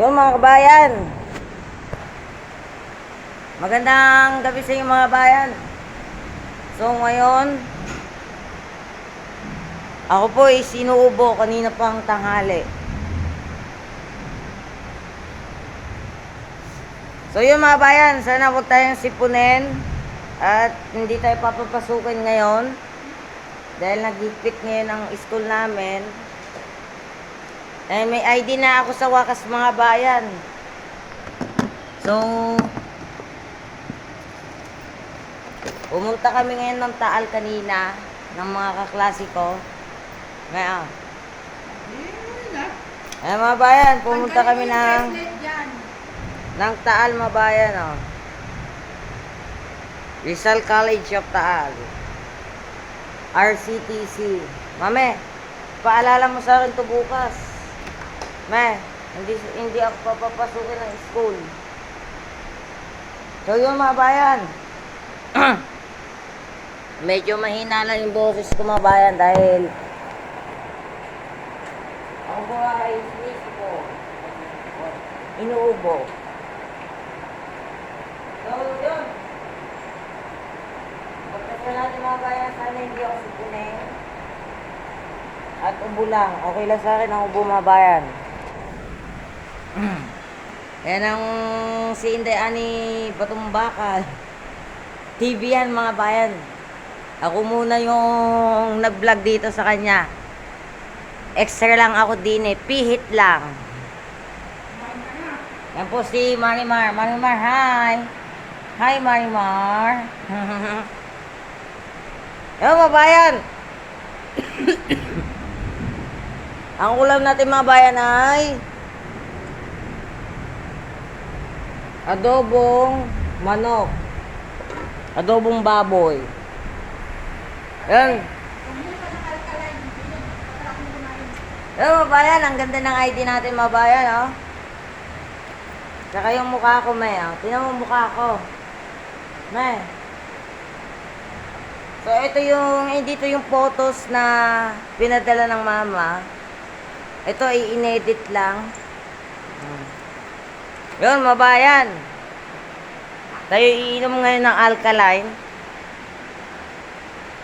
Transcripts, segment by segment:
Yun mga kabayan. Magandang gabi sa inyo mga bayan. So ngayon, ako po ay sinuubo kanina pang tanghali. So yun mga bayan, sana huwag tayong sipunin at hindi tayo papapasukin ngayon dahil nag-higpit ngayon ang school namin. Eh, may ID na ako sa wakas mga bayan. So, pumunta kami ngayon ng Taal kanina ng mga kaklase ko. Ngayon, eh mga bayan, pumunta kami ng, ng Taal mga bayan, oh. Rizal College of Taal. RCTC. Mame, paalala mo sa akin to bukas. Me, hindi, hindi ako papapasukin ng school. So yun mga bayan. Medyo mahina lang yung boses ko mga bayan dahil ako po ay sinisip ko. Inuubo. So yun. Pagkasya natin mga bayan, sana hindi ako sipunin. At ubo lang. Okay lang sa akin ang ubo mga bayan. Yan ang si Inday Ani Batumbakal. TV yan mga bayan. Ako muna yung nag-vlog dito sa kanya. Extra lang ako din eh. Pihit lang. Yan po si Marimar. Marimar, hi! Hi, Marimar. Yan mga bayan. ang ulam natin mga bayan ay adobong manok. Adobong baboy. Yan. Yan mga bayan, ang ganda ng ID natin mga bayan, oh. Saka yung mukha ko, may, oh. Tingnan mo mukha ko. May. So, ito yung, eh, dito yung photos na pinadala ng mama. Ito ay inedit lang. Hmm. Yun, mabayan. Tayo iinom ngayon ng alkaline.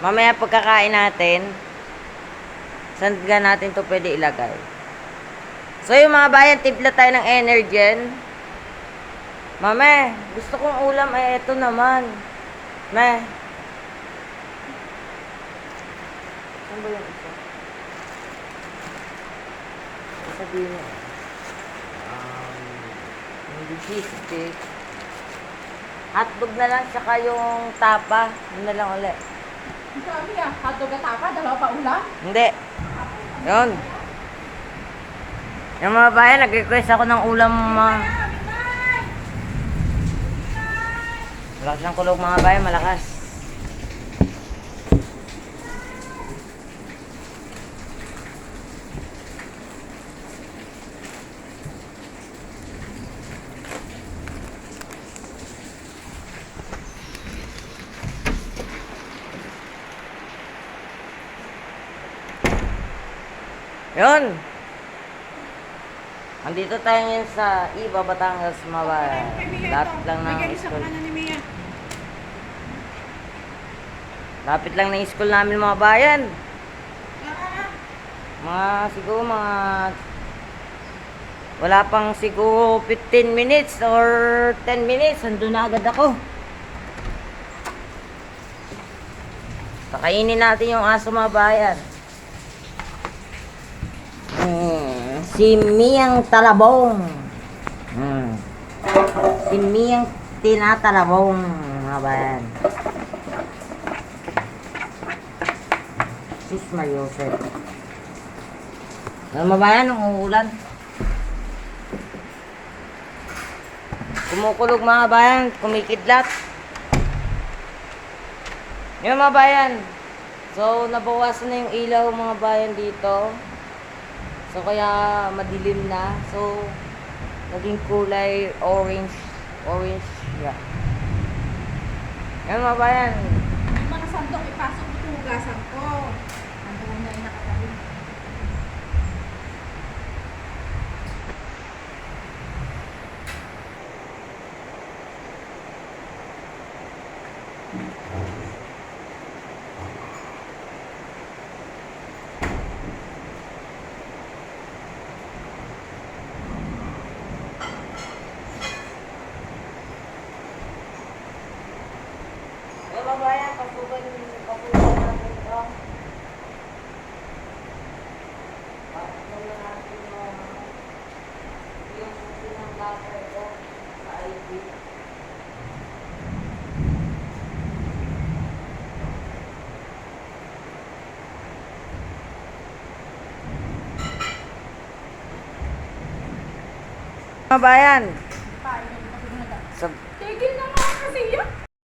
Mamaya pagkakain natin, saan natin to pwede ilagay. So yung mga bayan, timpla tayo ng Energen. Mame, gusto kong ulam ay ito naman. Me. Saan ba yung isa? Sabihin mo. Um, hindi cheese stick. Hotdog na lang, saka yung tapa. Yun na lang ulit. Ang dami ah. Hotdog at tapa, dalawa pa ulam. Hindi. Yun. Yung mga bayan, nag-request ako ng ulam mga... Malakas ng kulog mga bayan, malakas. Yun. Andito tayo ngayon sa Iba, Batangas, mga bayan. Lapit lang ng school. Lapit lang ng school namin mga bayan. Mga siguro mga wala pang siguro 15 minutes or 10 minutes, andun na agad ako. Pakainin natin yung aso mga bayan. Hmm, si Miyang Talabong. Hmm. Si Miyang Tinatalabong mga bayan. Sis Mariosep. Ano mabayan ng uulan? Kumukulog mga bayan, kumikidlat. Yung mga bayan. So, nabawasan na yung ilaw mga bayan dito. So, kaya madilim na. So, naging kulay orange. Orange siya. Yan mga bayan. Yung mga sandok, ipasok itong hugasan ko. Ang na yung nakatabi. Kababayan, pasukan, pasukan natin ito. Pasukan na natin yung, yung pinang-locker ko sa ID. Kababayan, sa Tigil na nga kasi.